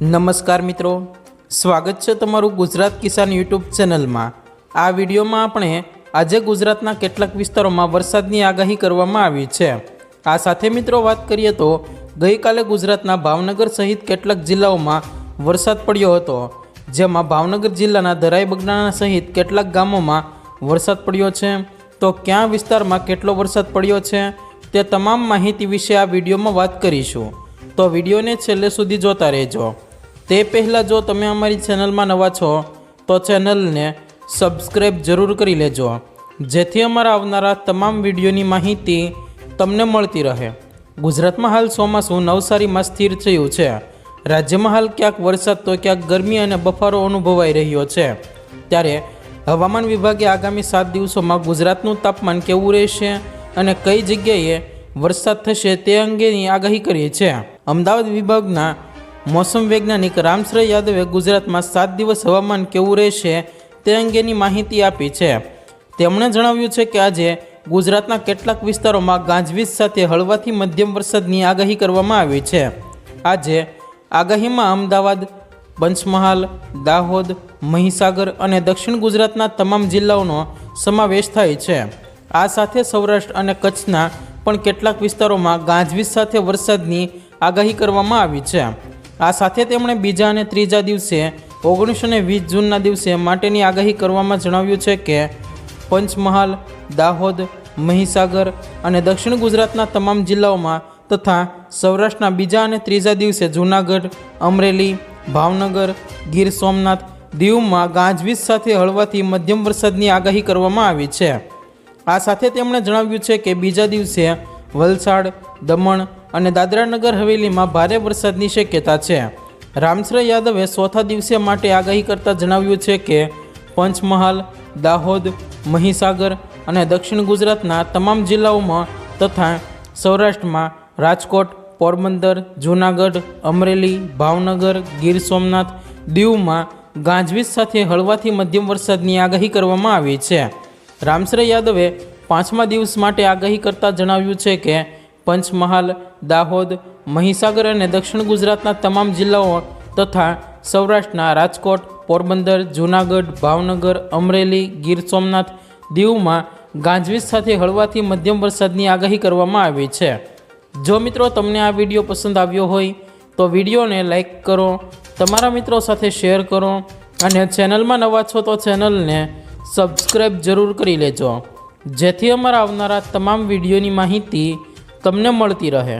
નમસ્કાર મિત્રો. સ્વાગત છે તમારું ગુજરાત કિસાન યુટ્યુબ ચેનલમાં. આ વિડીયોમાં આપણે આજે ગુજરાતના કેટલાક વિસ્તારોમાં વરસાદની આગાહી કરવામાં આવી છે. આ સાથે મિત્રો વાત કરીએ તો, ગઈકાલે ગુજરાતના ભાવનગર સહિત કેટલાક જિલ્લાઓમાં વરસાદ પડ્યો હતો. જેમાં ભાવનગર જિલ્લાના ધરાઈ બગડાણા સહિત કેટલાક ગામોમાં વરસાદ પડ્યો છે. તો ક્યાં વિસ્તારમાં કેટલો વરસાદ પડ્યો છે, તે તમામ માહિતી વિશે આ વિડીયોમાં વાત કરીશું. તો વિડીયોને છેલ્લે સુધી જોતા રહેજો. તે પહેલાં જો તમે અમારી ચેનલમાં નવા છો, તો ચેનલને સબસ્ક્રાઈબ જરૂર કરી લેજો. જેથી અમારા આવનારા તમામ વિડીયોની માહિતી તમને મળતી રહે. ગુજરાતમાં હાલ ચોમાસું નવસારીમાં સ્થિર થયું છે. રાજ્યમાં હાલ ક્યાંક વરસાદ તો ક્યાંક ગરમી અને બફારો અનુભવાઈ રહ્યો છે. ત્યારે હવામાન વિભાગે આગામી સાત દિવસોમાં ગુજરાતનું તાપમાન કેવું રહેશે અને કઈ જગ્યાએ વરસાદ થશે તે અંગેની આગાહી કરી છે. અમદાવાદ વિભાગના મોસમ વૈજ્ઞાનિક રામશ્રય યાદવે ગુજરાતમાં સાત દિવસ હવામાન કેવું રહેશે તે અંગેની માહિતી આપી છે. તેમણે જણાવ્યું છે કે આજે ગુજરાતના કેટલાક વિસ્તારોમાં ગાજવીજ સાથે હળવાથી મધ્યમ વરસાદની આગાહી કરવામાં આવી છે. આજે આગાહીમાં અમદાવાદ, પંચમહાલ, દાહોદ, મહીસાગર અને દક્ષિણ ગુજરાતના તમામ જિલ્લાઓનો સમાવેશ થાય છે. આ સાથે સૌરાષ્ટ્ર અને કચ્છના પણ કેટલાક વિસ્તારોમાં ગાજવીજ સાથે વરસાદની આગાહી કરવામાં આવી છે. આ સાથે તેમણે બીજા અને ત્રીજા દિવસે, ઓગણીસો ને વીસ જૂનના દિવસે માટેની આગાહી કરવામાં જણાવ્યું છે કે, પંચમહાલ, દાહોદ, મહીસાગર અને દક્ષિણ ગુજરાતના તમામ જિલ્લાઓમાં તથા સૌરાષ્ટ્રના બીજા અને ત્રીજા દિવસે જૂનાગઢ, અમરેલી, ભાવનગર, ગીર સોમનાથ, દીવમાં ગાજવીજ સાથે હળવાથી મધ્યમ વરસાદની આગાહી કરવામાં આવી છે. આ સાથે તેમણે જણાવ્યું છે કે બીજા દિવસે વલસાડ, દમણ અને દાદરાનગર હવેલીમાં ભારે વરસાદની શક્યતા છે. રામશ્રય યાદવે ચોથા દિવસે માટે આગાહી કરતાં જણાવ્યું છે કે, પંચમહાલ, દાહોદ, મહીસાગર અને દક્ષિણ ગુજરાતના તમામ જિલ્લાઓમાં તથા સૌરાષ્ટ્રમાં રાજકોટ, પોરબંદર, જૂનાગઢ, અમરેલી, ભાવનગર, ગીર સોમનાથ, દીવમાં ગાજવીજ સાથે હળવાથી મધ્યમ વરસાદની આગાહી કરવામાં આવી છે. રામશ્રય યાદવે પાંચમા દિવસ માટે આગાહી કરતાં જણાવ્યું છે કે, પંચમહાલ દાહોદ, મહીસાગર અને દક્ષિણ ગુજરાતના તમામ જિલ્લાઓ તથા સૌરાષ્ટ્રના રાજકોટ, પોરબંદર, જૂનાગઢ, ભાવનગર, અમરેલી, ગીર સોમનાથ, દીવમાં ગાજવીજ સાથે હળવાથી મધ્યમ વરસાદની આગાહી કરવામાં આવી છે. જો મિત્રો તમને આ વીડિયો પસંદ આવ્યો હોય, તો વિડીયોને લાઇક કરો, તમારા મિત્રો સાથે શેર કરો અને ચેનલમાં નવા છો તો ચેનલને સબસ્ક્રાઈબ જરૂર કરી લેજો. જેથી અમારા આવનારા તમામ વિડીયોની માહિતી તમને મળતી રહે.